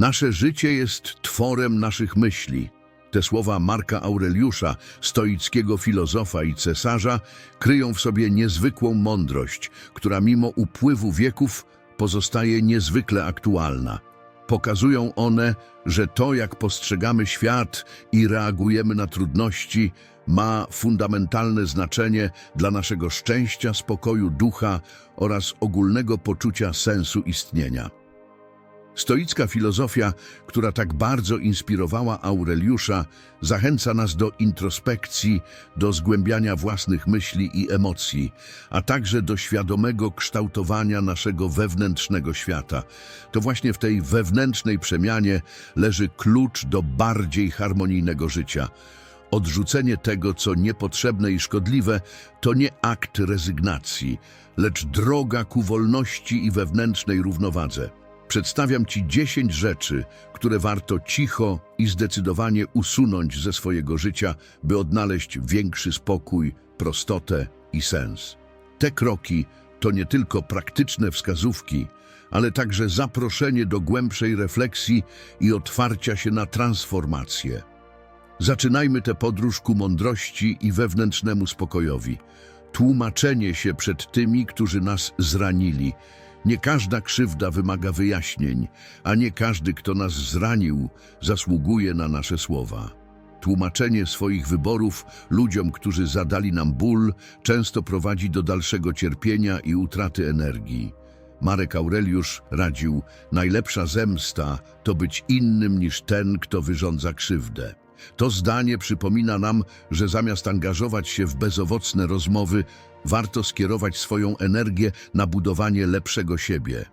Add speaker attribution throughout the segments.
Speaker 1: Nasze życie jest tworem naszych myśli. Te słowa Marka Aureliusza, stoickiego filozofa i cesarza, kryją w sobie niezwykłą mądrość, która mimo upływu wieków pozostaje niezwykle aktualna. Pokazują one, że to, jak postrzegamy świat i reagujemy na trudności, ma fundamentalne znaczenie dla naszego szczęścia, spokoju ducha oraz ogólnego poczucia sensu istnienia. Stoicka filozofia, która tak bardzo inspirowała Aureliusza, zachęca nas do introspekcji, do zgłębiania własnych myśli i emocji, a także do świadomego kształtowania naszego wewnętrznego świata. To właśnie w tej wewnętrznej przemianie leży klucz do bardziej harmonijnego życia. Odrzucenie tego, co niepotrzebne i szkodliwe, to nie akt rezygnacji, lecz droga ku wolności i wewnętrznej równowadze. Przedstawiam Ci 10 rzeczy, które warto cicho i zdecydowanie usunąć ze swojego życia, by odnaleźć większy spokój, prostotę i sens. Te kroki to nie tylko praktyczne wskazówki, ale także zaproszenie do głębszej refleksji i otwarcia się na transformację. Zaczynajmy tę podróż ku mądrości i wewnętrznemu spokojowi. Tłumaczenie się przed tymi, którzy nas zranili. Nie każda krzywda wymaga wyjaśnień, a nie każdy, kto nas zranił, zasługuje na nasze słowa. Tłumaczenie swoich wyborów ludziom, którzy zadali nam ból, często prowadzi do dalszego cierpienia i utraty energii. Marek Aureliusz radził, najlepsza zemsta to być innym niż ten, kto wyrządza krzywdę. To zdanie przypomina nam, że zamiast angażować się w bezowocne rozmowy, warto skierować swoją energię na budowanie lepszego siebie.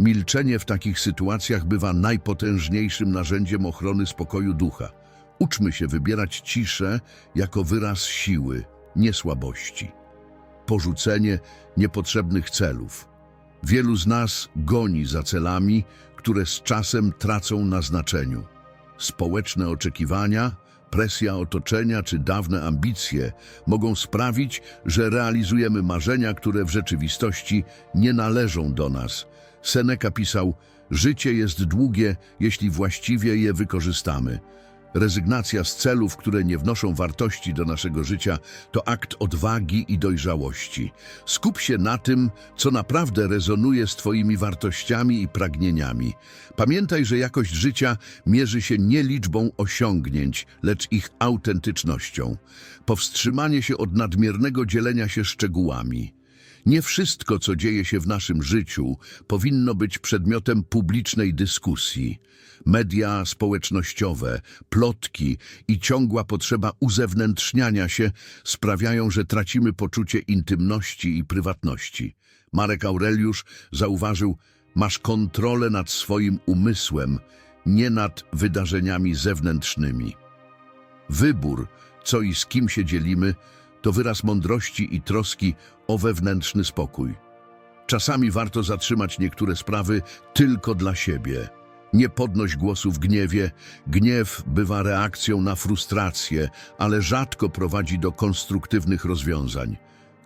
Speaker 1: Milczenie w takich sytuacjach bywa najpotężniejszym narzędziem ochrony spokoju ducha. Uczmy się wybierać ciszę jako wyraz siły, nie słabości. Porzucenie niepotrzebnych celów. Wielu z nas goni za celami, które z czasem tracą na znaczeniu. Społeczne oczekiwania, presja otoczenia czy dawne ambicje mogą sprawić, że realizujemy marzenia, które w rzeczywistości nie należą do nas. Seneca pisał: Życie jest długie, jeśli właściwie je wykorzystamy. Rezygnacja z celów, które nie wnoszą wartości do naszego życia, to akt odwagi i dojrzałości. Skup się na tym, co naprawdę rezonuje z Twoimi wartościami i pragnieniami. Pamiętaj, że jakość życia mierzy się nie liczbą osiągnięć, lecz ich autentycznością. Powstrzymanie się od nadmiernego dzielenia się szczegółami. Nie wszystko, co dzieje się w naszym życiu, powinno być przedmiotem publicznej dyskusji. Media społecznościowe, plotki i ciągła potrzeba uzewnętrzniania się sprawiają, że tracimy poczucie intymności i prywatności. Marek Aureliusz zauważył, masz kontrolę nad swoim umysłem, nie nad wydarzeniami zewnętrznymi. Wybór, co i z kim się dzielimy, to wyraz mądrości i troski o wewnętrzny spokój. Czasami warto zatrzymać niektóre sprawy tylko dla siebie. Nie podnoś głosu w gniewie. Gniew bywa reakcją na frustrację, ale rzadko prowadzi do konstruktywnych rozwiązań.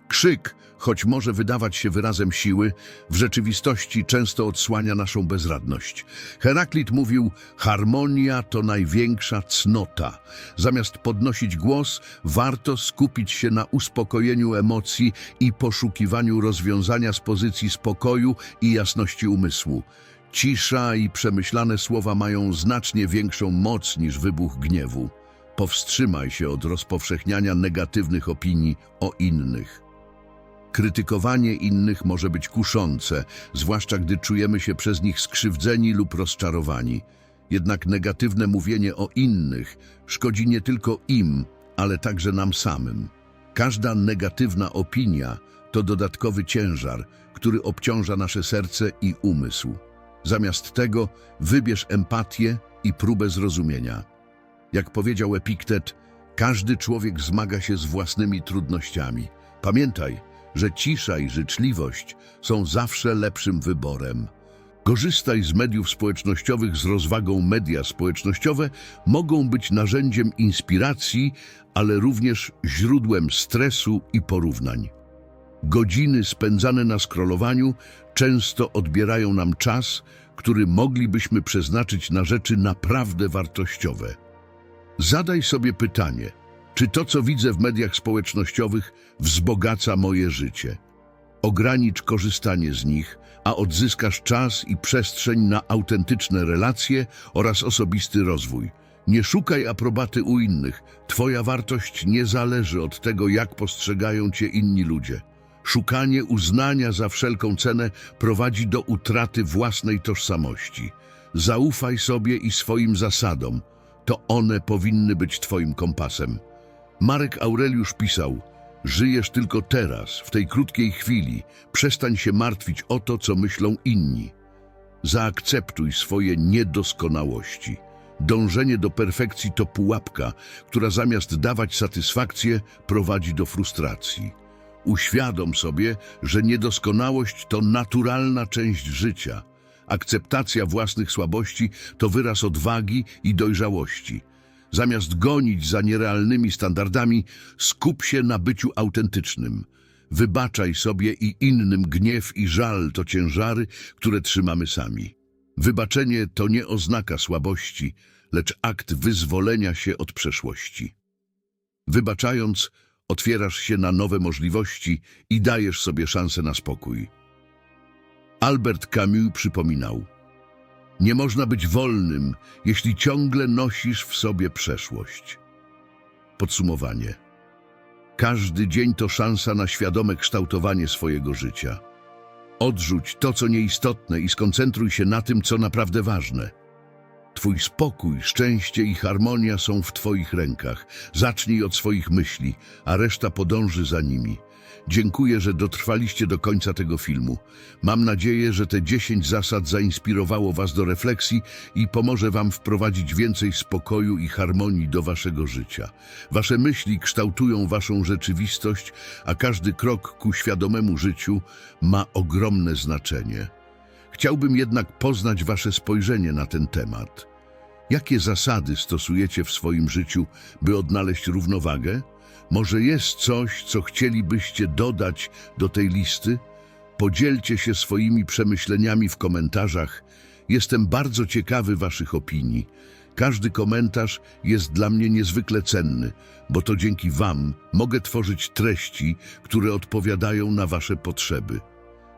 Speaker 1: Krzyk, choć może wydawać się wyrazem siły, w rzeczywistości często odsłania naszą bezradność. Heraklit mówił, harmonia to największa cnota. Zamiast podnosić głos, warto skupić się na uspokojeniu emocji i poszukiwaniu rozwiązania z pozycji spokoju i jasności umysłu. Cisza i przemyślane słowa mają znacznie większą moc niż wybuch gniewu. Powstrzymaj się od rozpowszechniania negatywnych opinii o innych. Krytykowanie innych może być kuszące, zwłaszcza gdy czujemy się przez nich skrzywdzeni lub rozczarowani. Jednak negatywne mówienie o innych szkodzi nie tylko im, ale także nam samym. Każda negatywna opinia to dodatkowy ciężar, który obciąża nasze serce i umysł. Zamiast tego wybierz empatię i próbę zrozumienia. Jak powiedział Epiktet, każdy człowiek zmaga się z własnymi trudnościami. Pamiętaj, że cisza i życzliwość są zawsze lepszym wyborem. Korzystaj z mediów społecznościowych z rozwagą. Media społecznościowe mogą być narzędziem inspiracji, ale również źródłem stresu i porównań. Godziny spędzane na scrollowaniu często odbierają nam czas, który moglibyśmy przeznaczyć na rzeczy naprawdę wartościowe. Zadaj sobie pytanie, czy to, co widzę w mediach społecznościowych, wzbogaca moje życie? Ogranicz korzystanie z nich, a odzyskasz czas i przestrzeń na autentyczne relacje oraz osobisty rozwój. Nie szukaj aprobaty u innych. Twoja wartość nie zależy od tego, jak postrzegają cię inni ludzie. Szukanie uznania za wszelką cenę prowadzi do utraty własnej tożsamości. Zaufaj sobie i swoim zasadom. To one powinny być twoim kompasem. Marek Aureliusz pisał: Żyjesz tylko teraz, w tej krótkiej chwili. Przestań się martwić o to, co myślą inni. Zaakceptuj swoje niedoskonałości. Dążenie do perfekcji to pułapka, która zamiast dawać satysfakcję, prowadzi do frustracji. Uświadom sobie, że niedoskonałość to naturalna część życia. Akceptacja własnych słabości to wyraz odwagi i dojrzałości. Zamiast gonić za nierealnymi standardami, skup się na byciu autentycznym. Wybaczaj sobie i innym gniew i żal to ciężary, które trzymamy sami. Wybaczenie to nie oznaka słabości, lecz akt wyzwolenia się od przeszłości. Wybaczając, otwierasz się na nowe możliwości i dajesz sobie szansę na spokój. Albert Camus przypominał: Nie można być wolnym, jeśli ciągle nosisz w sobie przeszłość. Podsumowanie. Każdy dzień to szansa na świadome kształtowanie swojego życia. Odrzuć to, co nieistotne i skoncentruj się na tym, co naprawdę ważne. Twój spokój, szczęście i harmonia są w Twoich rękach. Zacznij od swoich myśli, a reszta podąży za nimi. Dziękuję, że dotrwaliście do końca tego filmu. Mam nadzieję, że te 10 zasad zainspirowało Was do refleksji i pomoże Wam wprowadzić więcej spokoju i harmonii do Waszego życia. Wasze myśli kształtują Waszą rzeczywistość, a każdy krok ku świadomemu życiu ma ogromne znaczenie. Chciałbym jednak poznać Wasze spojrzenie na ten temat. Jakie zasady stosujecie w swoim życiu, by odnaleźć równowagę? Może jest coś, co chcielibyście dodać do tej listy? Podzielcie się swoimi przemyśleniami w komentarzach. Jestem bardzo ciekawy Waszych opinii. Każdy komentarz jest dla mnie niezwykle cenny, bo to dzięki Wam mogę tworzyć treści, które odpowiadają na Wasze potrzeby.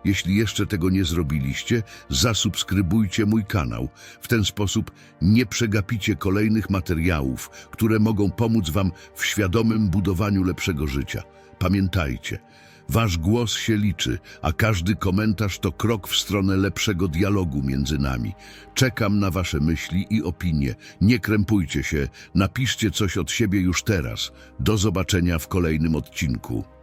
Speaker 1: Jeśli jeszcze tego nie zrobiliście, zasubskrybujcie mój kanał. W ten sposób nie przegapicie kolejnych materiałów, które mogą pomóc Wam w świadomym budowaniu lepszego życia. Pamiętajcie, Wasz głos się liczy, a każdy komentarz to krok w stronę lepszego dialogu między nami. Czekam na Wasze myśli i opinie. Nie krępujcie się, napiszcie coś od siebie już teraz. Do zobaczenia w kolejnym odcinku.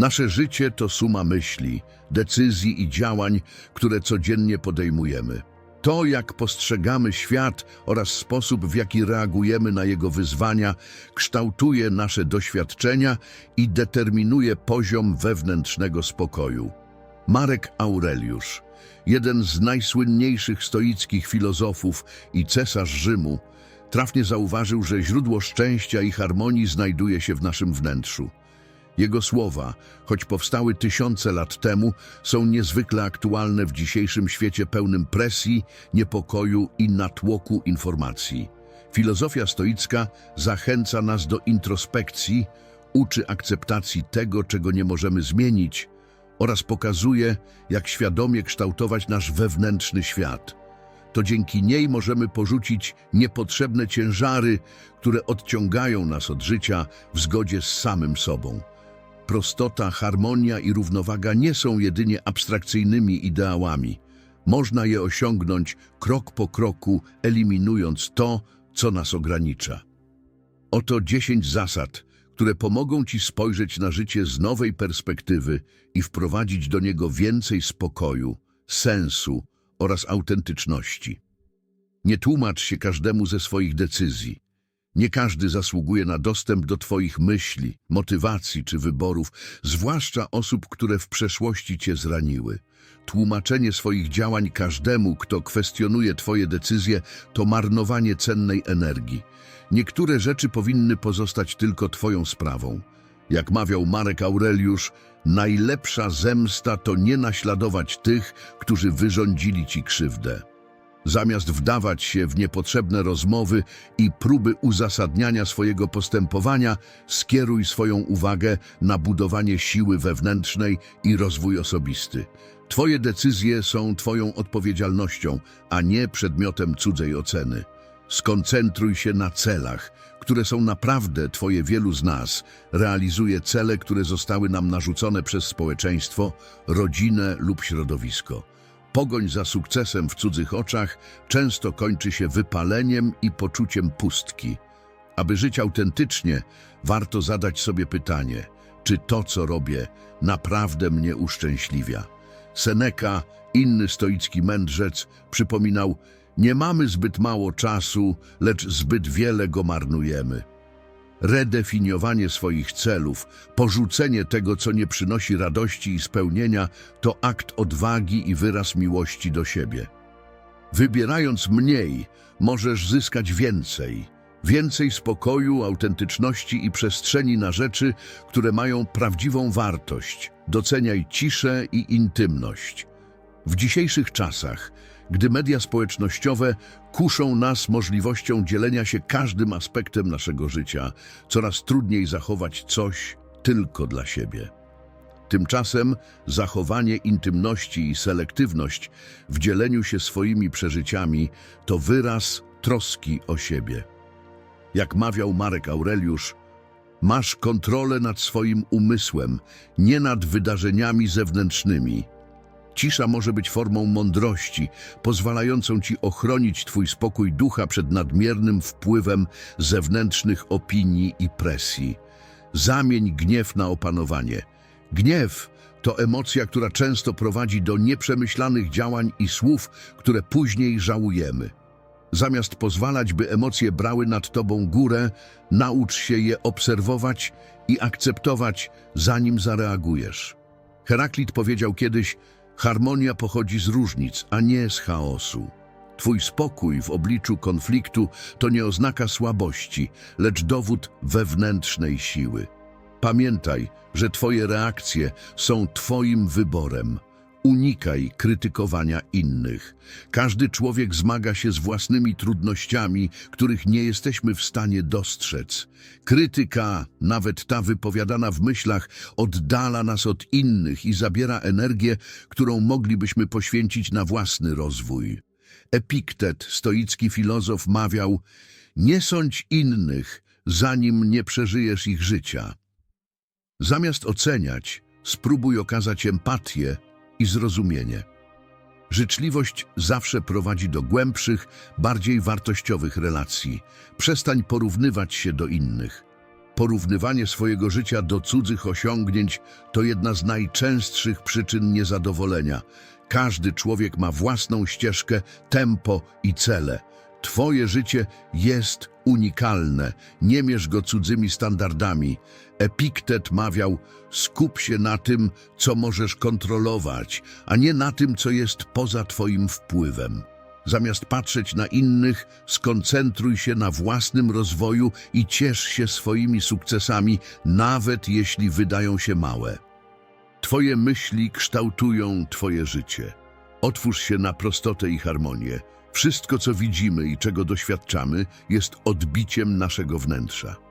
Speaker 1: Nasze życie to suma myśli, decyzji i działań, które codziennie podejmujemy. To, jak postrzegamy świat oraz sposób, w jaki reagujemy na jego wyzwania, kształtuje nasze doświadczenia i determinuje poziom wewnętrznego spokoju. Marek Aureliusz, jeden z najsłynniejszych stoickich filozofów i cesarz Rzymu, trafnie zauważył, że źródło szczęścia i harmonii znajduje się w naszym wnętrzu. Jego słowa, choć powstały tysiące lat temu, są niezwykle aktualne w dzisiejszym świecie pełnym presji, niepokoju i natłoku informacji. Filozofia stoicka zachęca nas do introspekcji, uczy akceptacji tego, czego nie możemy zmienić oraz pokazuje, jak świadomie kształtować nasz wewnętrzny świat. To dzięki niej możemy porzucić niepotrzebne ciężary, które odciągają nas od życia w zgodzie z samym sobą. Prostota, harmonia i równowaga nie są jedynie abstrakcyjnymi ideałami. Można je osiągnąć krok po kroku, eliminując to, co nas ogranicza. Oto 10 zasad, które pomogą Ci spojrzeć na życie z nowej perspektywy i wprowadzić do niego więcej spokoju, sensu oraz autentyczności. Nie tłumacz się każdemu ze swoich decyzji. Nie każdy zasługuje na dostęp do Twoich myśli, motywacji czy wyborów, zwłaszcza osób, które w przeszłości Cię zraniły. Tłumaczenie swoich działań każdemu, kto kwestionuje Twoje decyzje, to marnowanie cennej energii. Niektóre rzeczy powinny pozostać tylko Twoją sprawą. Jak mawiał Marek Aureliusz, najlepsza zemsta to nie naśladować tych, którzy wyrządzili ci krzywdę. Zamiast wdawać się w niepotrzebne rozmowy i próby uzasadniania swojego postępowania, skieruj swoją uwagę na budowanie siły wewnętrznej i rozwój osobisty. Twoje decyzje są Twoją odpowiedzialnością, a nie przedmiotem cudzej oceny. Skoncentruj się na celach, które są naprawdę Twoje wielu z nas. Realizuje cele, które zostały nam narzucone przez społeczeństwo, rodzinę lub środowisko. Pogoń za sukcesem w cudzych oczach często kończy się wypaleniem i poczuciem pustki. Aby żyć autentycznie, warto zadać sobie pytanie, czy to, co robię, naprawdę mnie uszczęśliwia. Seneca, inny stoicki mędrzec, przypominał, nie mamy zbyt mało czasu, lecz zbyt wiele go marnujemy. Redefiniowanie swoich celów, porzucenie tego, co nie przynosi radości i spełnienia, to akt odwagi i wyraz miłości do siebie. Wybierając mniej, możesz zyskać więcej. Więcej spokoju, autentyczności i przestrzeni na rzeczy, które mają prawdziwą wartość. Doceniaj ciszę i intymność. W dzisiejszych czasach, gdy media społecznościowe kuszą nas możliwością dzielenia się każdym aspektem naszego życia, coraz trudniej zachować coś tylko dla siebie. Tymczasem zachowanie intymności i selektywność w dzieleniu się swoimi przeżyciami to wyraz troski o siebie. Jak mawiał Marek Aureliusz, masz kontrolę nad swoim umysłem, nie nad wydarzeniami zewnętrznymi. Cisza może być formą mądrości, pozwalającą ci ochronić twój spokój ducha przed nadmiernym wpływem zewnętrznych opinii i presji. Zamień gniew na opanowanie. Gniew to emocja, która często prowadzi do nieprzemyślanych działań i słów, które później żałujemy. Zamiast pozwalać, by emocje brały nad tobą górę, naucz się je obserwować i akceptować, zanim zareagujesz. Heraklit powiedział kiedyś, harmonia pochodzi z różnic, a nie z chaosu. Twój spokój w obliczu konfliktu to nie oznaka słabości, lecz dowód wewnętrznej siły. Pamiętaj, że Twoje reakcje są Twoim wyborem. Unikaj krytykowania innych. Każdy człowiek zmaga się z własnymi trudnościami, których nie jesteśmy w stanie dostrzec. Krytyka, nawet ta wypowiadana w myślach, oddala nas od innych i zabiera energię, którą moglibyśmy poświęcić na własny rozwój. Epiktet, stoicki filozof, mawiał: Nie sądź innych, zanim nie przeżyjesz ich życia. Zamiast oceniać, spróbuj okazać empatię i zrozumienie. Życzliwość zawsze prowadzi do głębszych, bardziej wartościowych relacji. Przestań porównywać się do innych. Porównywanie swojego życia do cudzych osiągnięć to jedna z najczęstszych przyczyn niezadowolenia. Każdy człowiek ma własną ścieżkę, tempo i cele. Twoje życie jest unikalne, nie mierz go cudzymi standardami. Epiktet mawiał, skup się na tym, co możesz kontrolować, a nie na tym, co jest poza Twoim wpływem. Zamiast patrzeć na innych, skoncentruj się na własnym rozwoju i ciesz się swoimi sukcesami, nawet jeśli wydają się małe. Twoje myśli kształtują Twoje życie. Otwórz się na prostotę i harmonię. Wszystko, co widzimy i czego doświadczamy, jest odbiciem naszego wnętrza.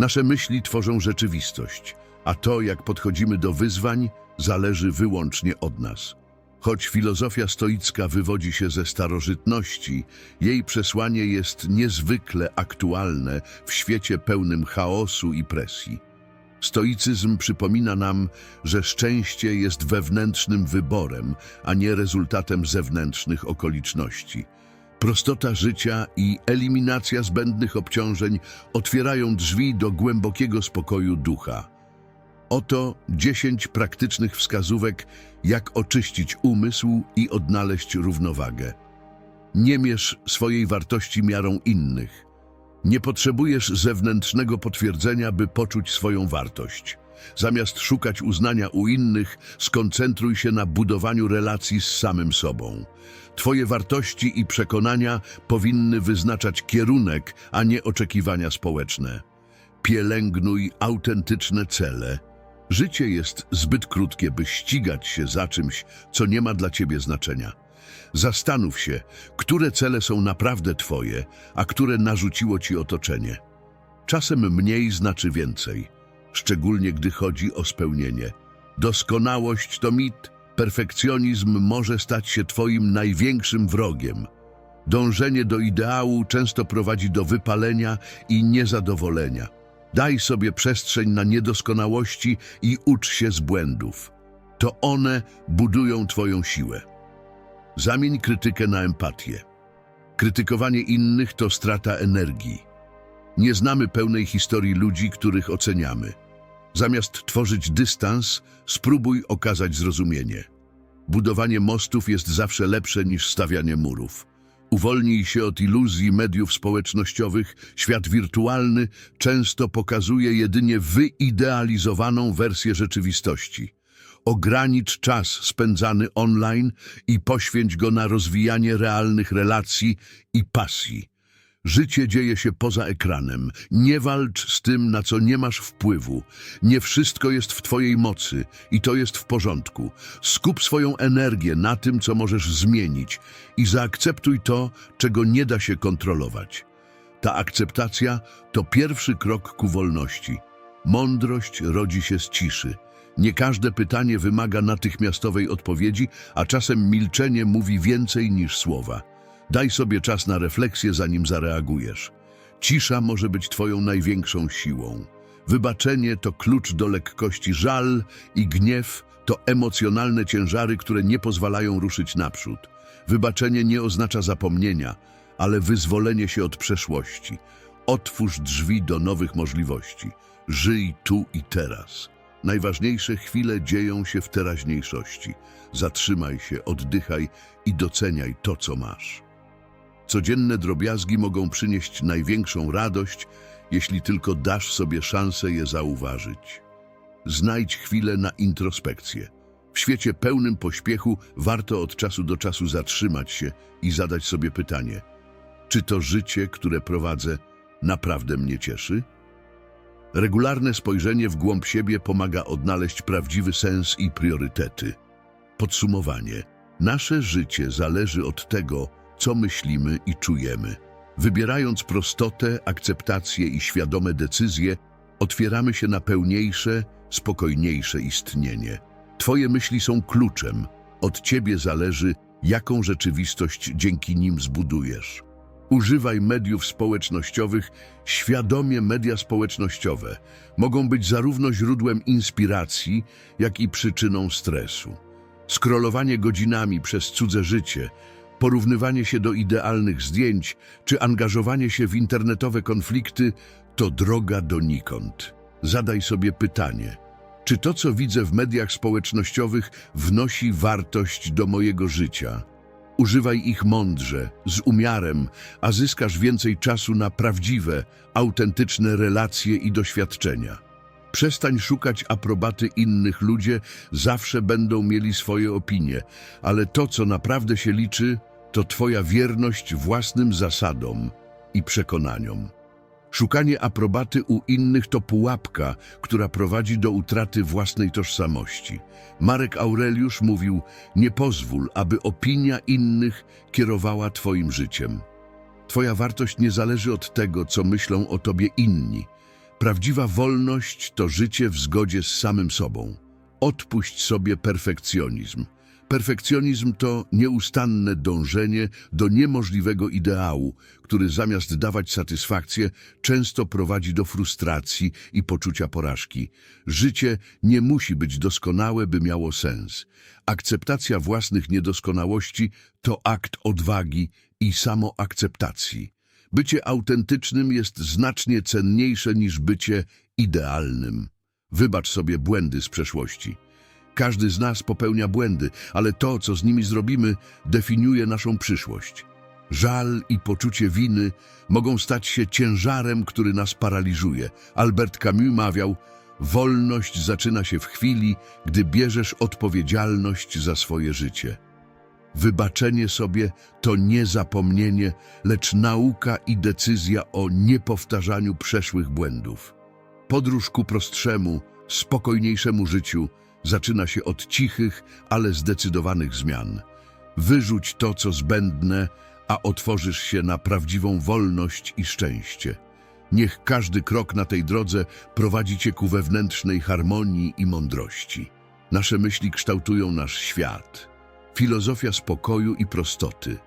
Speaker 1: Nasze myśli tworzą rzeczywistość, a to, jak podchodzimy do wyzwań, zależy wyłącznie od nas. Choć filozofia stoicka wywodzi się ze starożytności, jej przesłanie jest niezwykle aktualne w świecie pełnym chaosu i presji. Stoicyzm przypomina nam, że szczęście jest wewnętrznym wyborem, a nie rezultatem zewnętrznych okoliczności. Prostota życia i eliminacja zbędnych obciążeń otwierają drzwi do głębokiego spokoju ducha. Oto 10 praktycznych wskazówek, jak oczyścić umysł i odnaleźć równowagę. Nie mierz swojej wartości miarą innych. Nie potrzebujesz zewnętrznego potwierdzenia, by poczuć swoją wartość. Zamiast szukać uznania u innych, skoncentruj się na budowaniu relacji z samym sobą. Twoje wartości i przekonania powinny wyznaczać kierunek, a nie oczekiwania społeczne. Pielęgnuj autentyczne cele. Życie jest zbyt krótkie, by ścigać się za czymś, co nie ma dla ciebie znaczenia. Zastanów się, które cele są naprawdę twoje, a które narzuciło ci otoczenie. Czasem mniej znaczy więcej, szczególnie gdy chodzi o spełnienie. Doskonałość to mit, perfekcjonizm może stać się twoim największym wrogiem. Dążenie do ideału często prowadzi do wypalenia i niezadowolenia. Daj sobie przestrzeń na niedoskonałości i ucz się z błędów. To one budują twoją siłę. Zamień krytykę na empatię. Krytykowanie innych to strata energii. Nie znamy pełnej historii ludzi, których oceniamy. Zamiast tworzyć dystans, spróbuj okazać zrozumienie. Budowanie mostów jest zawsze lepsze niż stawianie murów. Uwolnij się od iluzji mediów społecznościowych. Świat wirtualny często pokazuje jedynie wyidealizowaną wersję rzeczywistości. Ogranicz czas spędzany online i poświęć go na rozwijanie realnych relacji i pasji. Życie dzieje się poza ekranem. Nie walcz z tym, na co nie masz wpływu. Nie wszystko jest w Twojej mocy i to jest w porządku. Skup swoją energię na tym, co możesz zmienić i zaakceptuj to, czego nie da się kontrolować. Ta akceptacja to pierwszy krok ku wolności. Mądrość rodzi się z ciszy. Nie każde pytanie wymaga natychmiastowej odpowiedzi, a czasem milczenie mówi więcej niż słowa. Daj sobie czas na refleksję, zanim zareagujesz. Cisza może być Twoją największą siłą. Wybaczenie to klucz do lekkości. Żal i gniew to emocjonalne ciężary, które nie pozwalają ruszyć naprzód. Wybaczenie nie oznacza zapomnienia, ale wyzwolenie się od przeszłości. Otwórz drzwi do nowych możliwości. Żyj tu i teraz. Najważniejsze chwile dzieją się w teraźniejszości. Zatrzymaj się, oddychaj i doceniaj to, co masz. Codzienne drobiazgi mogą przynieść największą radość, jeśli tylko dasz sobie szansę je zauważyć. Znajdź chwilę na introspekcję. W świecie pełnym pośpiechu warto od czasu do czasu zatrzymać się i zadać sobie pytanie: czy to życie, które prowadzę, naprawdę mnie cieszy? Regularne spojrzenie w głąb siebie pomaga odnaleźć prawdziwy sens i priorytety. Podsumowanie. Nasze życie zależy od tego, co myślimy i czujemy. Wybierając prostotę, akceptację i świadome decyzje, otwieramy się na pełniejsze, spokojniejsze istnienie. Twoje myśli są kluczem. Od ciebie zależy, jaką rzeczywistość dzięki nim zbudujesz. Używaj mediów społecznościowych. Świadomie media społecznościowe mogą być zarówno źródłem inspiracji, jak i przyczyną stresu. Skrolowanie godzinami przez cudze życie, porównywanie się do idealnych zdjęć czy angażowanie się w internetowe konflikty to droga donikąd. Zadaj sobie pytanie, czy to, co widzę w mediach społecznościowych, wnosi wartość do mojego życia? Używaj ich mądrze, z umiarem, a zyskasz więcej czasu na prawdziwe, autentyczne relacje i doświadczenia. Przestań szukać aprobaty innych, ludzie zawsze będą mieli swoje opinie, ale to, co naprawdę się liczy, to Twoja wierność własnym zasadom i przekonaniom. Szukanie aprobaty u innych to pułapka, która prowadzi do utraty własnej tożsamości. Marek Aureliusz mówił: Nie pozwól, aby opinia innych kierowała Twoim życiem. Twoja wartość nie zależy od tego, co myślą o Tobie inni. Prawdziwa wolność to życie w zgodzie z samym sobą. Odpuść sobie perfekcjonizm. Perfekcjonizm to nieustanne dążenie do niemożliwego ideału, który zamiast dawać satysfakcję, często prowadzi do frustracji i poczucia porażki. Życie nie musi być doskonałe, by miało sens. Akceptacja własnych niedoskonałości to akt odwagi i samoakceptacji. Bycie autentycznym jest znacznie cenniejsze niż bycie idealnym. Wybacz sobie błędy z przeszłości. Każdy z nas popełnia błędy, ale to, co z nimi zrobimy, definiuje naszą przyszłość. Żal i poczucie winy mogą stać się ciężarem, który nas paraliżuje. Albert Camus mawiał, wolność zaczyna się w chwili, gdy bierzesz odpowiedzialność za swoje życie. Wybaczenie sobie to nie zapomnienie, lecz nauka i decyzja o niepowtarzaniu przeszłych błędów. Podróż ku prostrzemu, spokojniejszemu życiu zaczyna się od cichych, ale zdecydowanych zmian. Wyrzuć to, co zbędne, a otworzysz się na prawdziwą wolność i szczęście. Niech każdy krok na tej drodze prowadzi cię ku wewnętrznej harmonii i mądrości. Nasze myśli kształtują nasz świat. Filozofia spokoju i prostoty.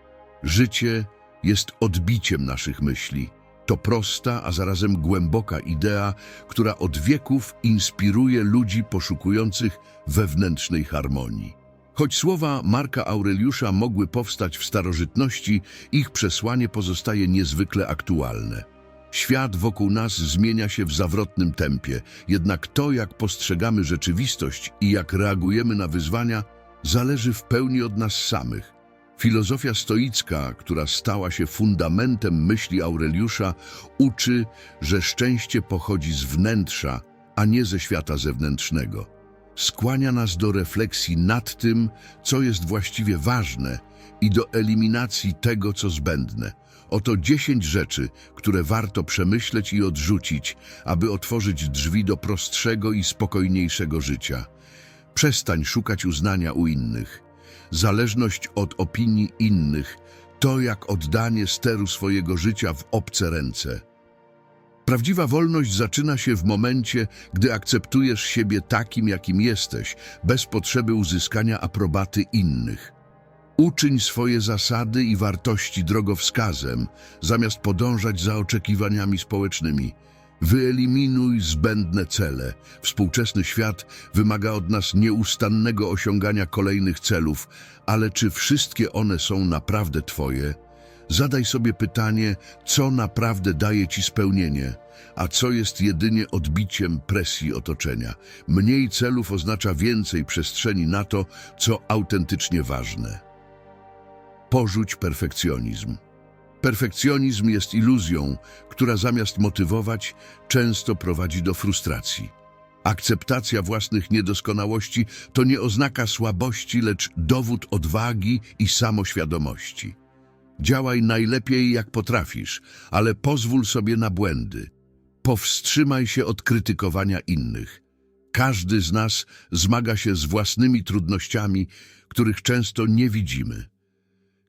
Speaker 1: Życie jest odbiciem naszych myśli. To prosta, a zarazem głęboka idea, która od wieków inspiruje ludzi poszukujących wewnętrznej harmonii. Choć słowa Marka Aureliusza mogły powstać w starożytności, ich przesłanie pozostaje niezwykle aktualne. Świat wokół nas zmienia się w zawrotnym tempie, jednak to, jak postrzegamy rzeczywistość i jak reagujemy na wyzwania, zależy w pełni od nas samych. Filozofia stoicka, która stała się fundamentem myśli Aureliusza, uczy, że szczęście pochodzi z wnętrza, a nie ze świata zewnętrznego. Skłania nas do refleksji nad tym, co jest właściwie ważne i do eliminacji tego, co zbędne. Oto dziesięć rzeczy, które warto przemyśleć i odrzucić, aby otworzyć drzwi do prostszego i spokojniejszego życia. Przestań szukać uznania u innych. Zależność od opinii innych to jak oddanie steru swojego życia w obce ręce. Prawdziwa wolność zaczyna się w momencie, gdy akceptujesz siebie takim, jakim jesteś, bez potrzeby uzyskania aprobaty innych. Uczyń swoje zasady i wartości drogowskazem, zamiast podążać za oczekiwaniami społecznymi. Wyeliminuj zbędne cele. Współczesny świat wymaga od nas nieustannego osiągania kolejnych celów, ale czy wszystkie one są naprawdę Twoje? Zadaj sobie pytanie, co naprawdę daje Ci spełnienie, a co jest jedynie odbiciem presji otoczenia. Mniej celów oznacza więcej przestrzeni na to, co autentycznie ważne. Porzuć perfekcjonizm. Perfekcjonizm jest iluzją, która zamiast motywować, często prowadzi do frustracji. Akceptacja własnych niedoskonałości to nie oznaka słabości, lecz dowód odwagi i samoświadomości. Działaj najlepiej jak potrafisz, ale pozwól sobie na błędy. Powstrzymaj się od krytykowania innych. Każdy z nas zmaga się z własnymi trudnościami, których często nie widzimy.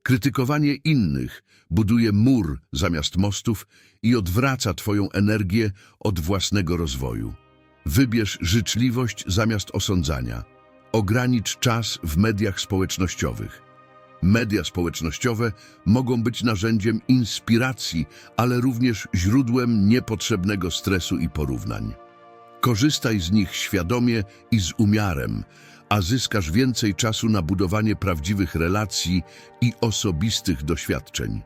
Speaker 1: Krytykowanie innych buduje mur zamiast mostów i odwraca Twoją energię od własnego rozwoju. Wybierz życzliwość zamiast osądzania. Ogranicz czas w mediach społecznościowych. Media społecznościowe mogą być narzędziem inspiracji, ale również źródłem niepotrzebnego stresu i porównań. Korzystaj z nich świadomie i z umiarem, a zyskasz więcej czasu na budowanie prawdziwych relacji i osobistych doświadczeń.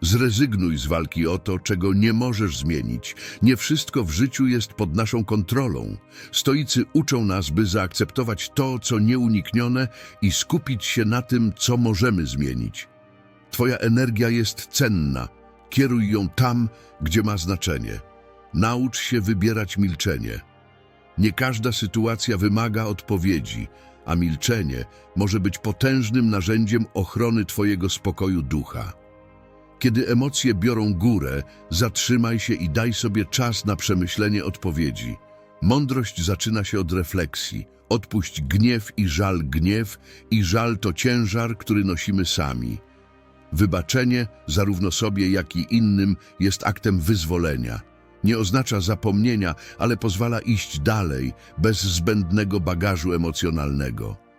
Speaker 1: Zrezygnuj z walki o to, czego nie możesz zmienić. Nie wszystko w życiu jest pod naszą kontrolą. Stoicy uczą nas, by zaakceptować to, co nieuniknione i skupić się na tym, co możemy zmienić. Twoja energia jest cenna. Kieruj ją tam, gdzie ma znaczenie. Naucz się wybierać milczenie. Nie każda sytuacja wymaga odpowiedzi, a milczenie może być potężnym narzędziem ochrony Twojego spokoju ducha. Kiedy emocje biorą górę, zatrzymaj się i daj sobie czas na przemyślenie odpowiedzi. Mądrość zaczyna się od refleksji. Odpuść gniew i żal gniew i żal to ciężar, który nosimy sami. Wybaczenie, zarówno sobie, jak i innym, jest aktem wyzwolenia. Nie oznacza zapomnienia, ale pozwala iść dalej, bez zbędnego bagażu emocjonalnego.